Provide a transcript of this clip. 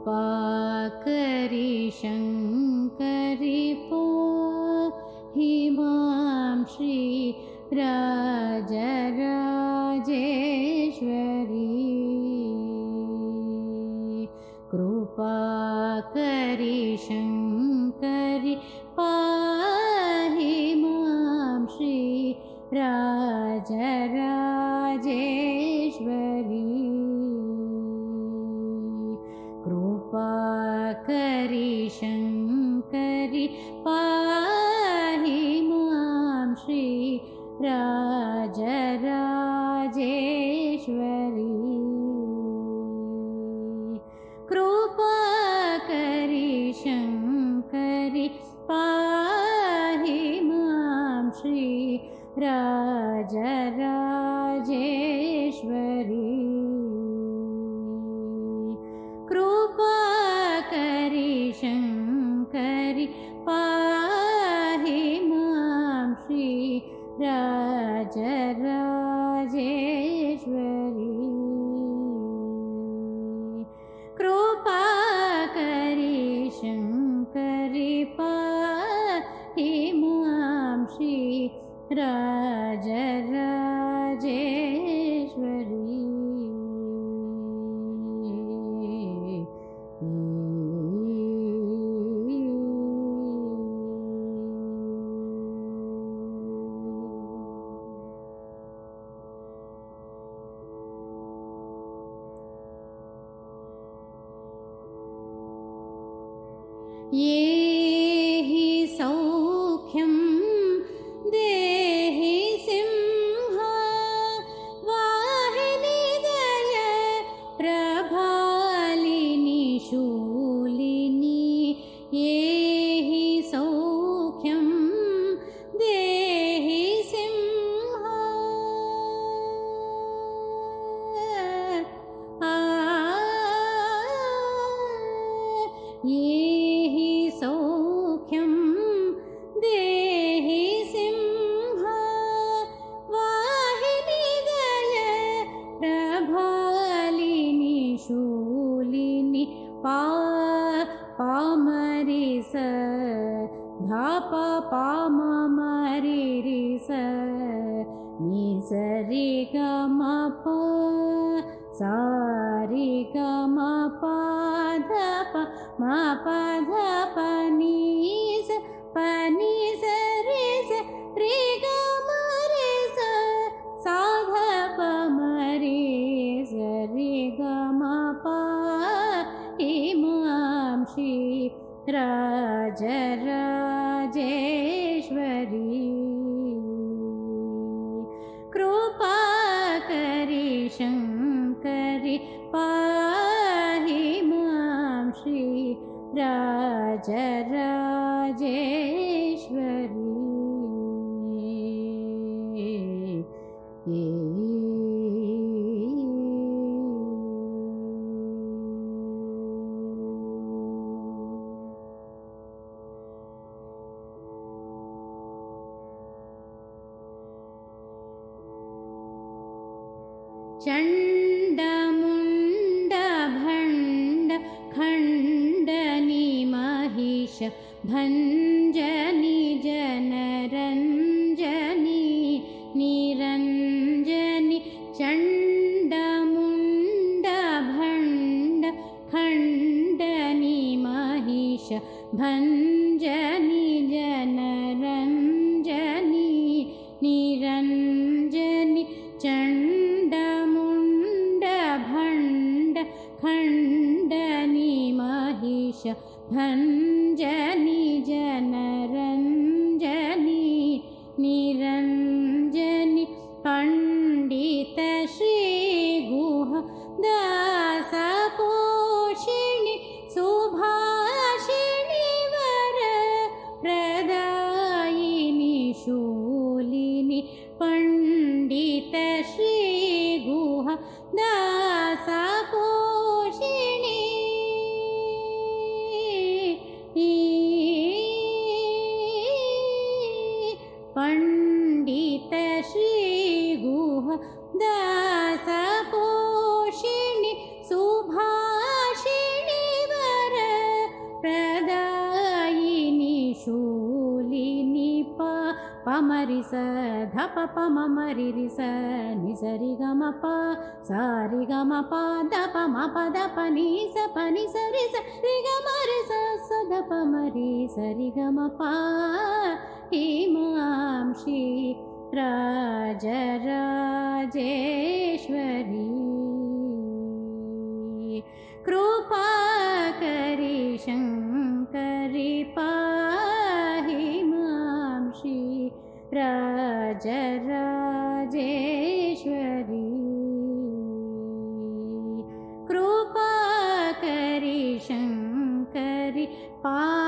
कृपाकरि शङ्करि पाहि मां श्री राजराजेश्वरी। कृपाकरि शङ्करि पाहि मां श्री राजराजेश्वरी ശങ്കരി ശങ്കരി പാഹി മാം ശ്രീ രാ राजराजेश्वरी। कृपाकरि शङ्करि पाहि माँ श्री राजराजेश्वरी। Nyi रे ग म प सा रे ग म प ध प म प ध प शङ्करि पाहि मां श्री राजराजेश्वरी चण्डमुण्डभण्ड खण्डनि महिष भञ्जनि जनरञ्जनि निरञ्जनि चण्डमुण्डभण्ड खण्डनि महिष भञ्जनि and दासपोषिणि सुभाषिणि वर प्रदायिनि शूलिनि पा पमरि स धप पमरि स निसरि गम प सारि गम प दप म प दप नि स प नि सरि स रि गम रि स स दप मरि सरि गम प हेमांशी राजराजेश्वरी। कृपा करि शङ्करि पाहि मां श्री राजराजेश्वरी। कृपा करि शङ्करि पाहि